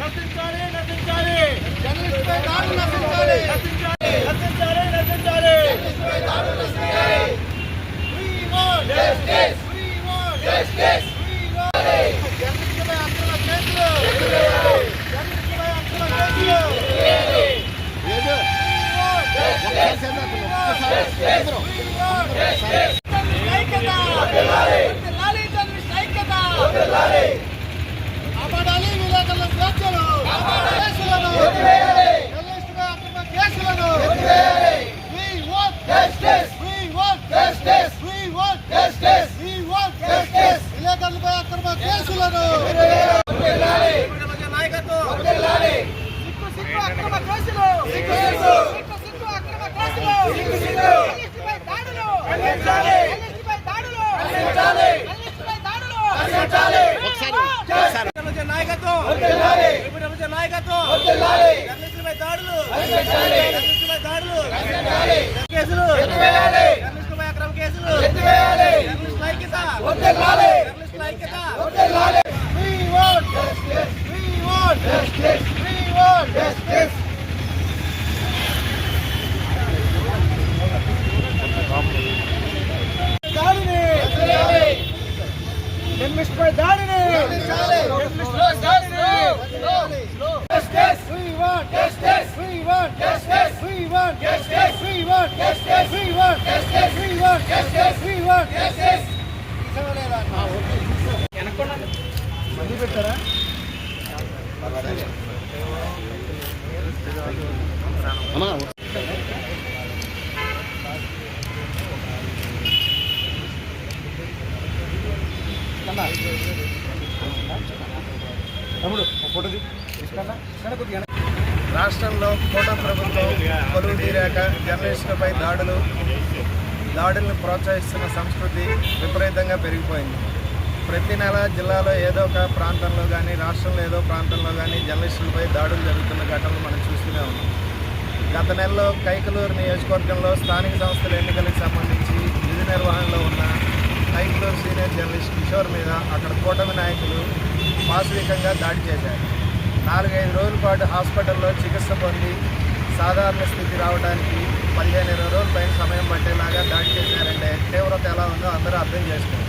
నశించాలి నశించాలి. జర్నలిస్ట్ పై దాడులు నశించాలి. నాయకత్వం వర్ధిల్లాలి విభజన నాయకత్వం వర్ధిల్లాలి జర్నలిస్టులపై దాడులు ఖండించాలి జర్నలిస్టులపై దాడులు ఖండించాలి కేసులు ఎత్తివేయాలి జర్నలిస్టులపై అక్రమ కేసులు ఎత్తివేయాలి జర్నలిస్టుల ఐక్యత వర్ధిల్లాలి జర్నలిస్టుల ఐక్యత దాడిని జర్నలిస్టుపై దాడిని జర్నలిస్టుపై దాడిని Justice. రాష్ట్రంలో కోట ప్రభుత్వం పలు తీరాక జర్నలిస్టులపై దాడులు. దాడులను ప్రోత్సహిస్తున్న సంస్కృతి విపరీతంగా పెరిగిపోయింది. ప్రతి నెల జిల్లాలో ఏదో ఒక ప్రాంతంలో కానీ రాష్ట్రంలో ఏదో ప్రాంతంలో కానీ జర్నలిస్టులపై దాడులు జరుగుతున్న ఘటనలు మనం చూస్తూనే ఉన్నాం. గత నెలలో కైకలూరు నియోజకవర్గంలో స్థానిక సంస్థల ఎన్నికలకు సంబంధించి విధి నిర్వహణలో ఉన్న కైకలూరు సీనియర్ జర్నలిస్ట్ కిషోర్ మీద అక్కడ కూటమి నాయకులు పాశవికంగా దాడి చేశారు. నాలుగైదు రోజుల పాటు హాస్పిటల్లో చికిత్స పొంది సాధారణ స్థితి రావడానికి పదిహేను ఇరవై రోజుల పైన సమయం పట్టేలాగా దాడి చేశారంటే తీవ్రత ఎలా ఉందో అందరూ అర్థం చేసుకున్నారు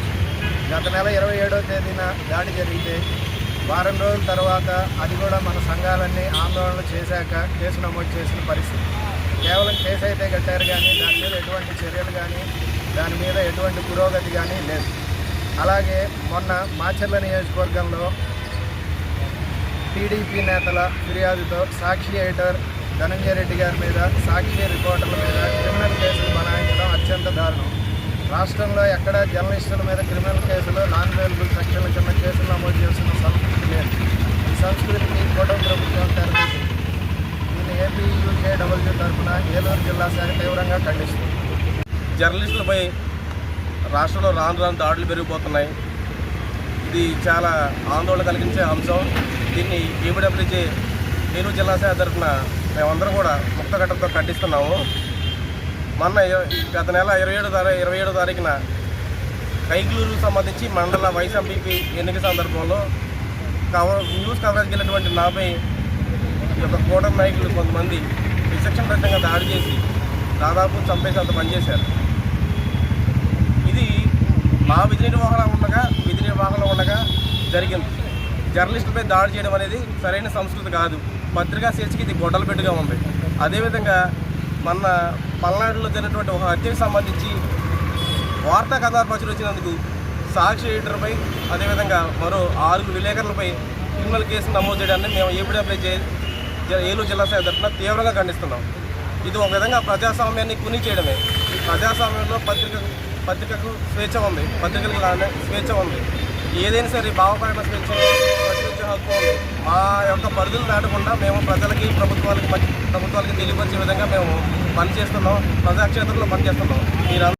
గత నెల ఇరవై ఏడవ తేదీన దాడి జరిగితే వారం రోజుల తర్వాత అది కూడా మన సంఘాలన్నీ ఆందోళనలు చేశాక కేసు నమోదు చేసిన పరిస్థితి. కేవలం కేసు అయితే కట్టారు కానీ దాని మీద ఎటువంటి చర్యలు కానీ దాని మీద ఎటువంటి పురోగతి కానీ లేదు. అలాగే మొన్న మాచర్ల నియోజకవర్గంలో టీడీపీ నేతల ఫిర్యాదుతో సాక్షి ఎడిటర్ ధనంజయ రెడ్డి గారి మీద సాక్షి రిపోర్టర్ల మీద క్రిమినల్ కేసులు బనాయించడం అత్యంత దారుణం. రాష్ట్రంలో ఎక్కడ జర్నలిస్టుల మీద క్రిమినల్ కేసులు నాన్ అవైలబుల్ సెక్షన్ల కింద కేసులు నమోదు చేస్తున్న సంస్కృతి లేదు. ఈ సంస్కృతిని కూటమి ప్రభుత్వం తెరవేసింది దీన్ని ఏపీ డబ్ల్యూ తరఫున ఏలూరు జిల్లా శాఖ తీవ్రంగా ఖండిస్తుంది. జర్నలిస్టులపై రాష్ట్రంలో రాను రాను దాడులు పెరిగిపోతున్నాయి. ఇది చాలా ఆందోళన కలిగించే అంశం. దీన్ని ఏబిడబ్ల్యూజే ఏలూరు జిల్లా శాఖ తరఫున మేమందరం కూడా ముక్తఘట్టంతో ఖండిస్తున్నాము. మొన్న గత నెల ఇరవై ఏడో తారీఖు ఇరవై ఏడో తారీఖున కైగ్లూరుకు సంబంధించి మండల వైస్ ఎంపీపీ ఎన్నిక సందర్భంలో కవర్ న్యూస్ కవరేజ్కి వెళ్ళినటువంటి నాపై యొక్క కూటమి నాయకులు కొంతమంది విచక్షణరహితంగా దాడి చేసి దాదాపు చంపేసేంత పనిచేశారు ఇది మా విధి నిర్వహణ ఉండగా విధి నిర్వహణలో ఉండగా జరిగింది. జర్నలిస్టులపై దాడి చేయడం అనేది సరైన సంస్కృతి కాదు. పత్రికా శీర్షిక ఇది గొడ్డలపెట్టుగా ఉంది. అదేవిధంగా మన పల్నాడులో జరిగినటువంటి ఒక హత్యకు సంబంధించి వార్తా కథా ప్రచురించినందుకు సాక్షి ఎడిటర్పై అదేవిధంగా మరో ఆరుగురు విలేకరులపై క్రిమినల్ కేసు నమోదు చేయడాన్ని మేము ఏపీడీ అప్లై చే ఏలూరు జిల్లా శాఖ తరఫున తీవ్రంగా ఖండిస్తున్నాం. ఇది ఒక విధంగా ప్రజాస్వామ్యాన్ని కుని చేయడమే. ఈ ప్రజాస్వామ్యంలో పత్రిక పత్రికకు స్వేచ్ఛ ఉంది. పత్రికలకు లానే స్వేచ్ఛ ఉంది. ఏదైనా సరే భావపరమైన స్వేచ్ఛ ప్రచురించే హక్కు ఉంది. మా యొక్క పరిధులు దాటకుండా మేము ప్రజలకి ప్రభుత్వాలకి మంచి ప్రభుత్వాలకి తెలియపరిచే విధంగా మేము పనిచేస్తున్నాం. ప్రజాక్షేత్రంలో పనిచేస్తున్నాం. మీరు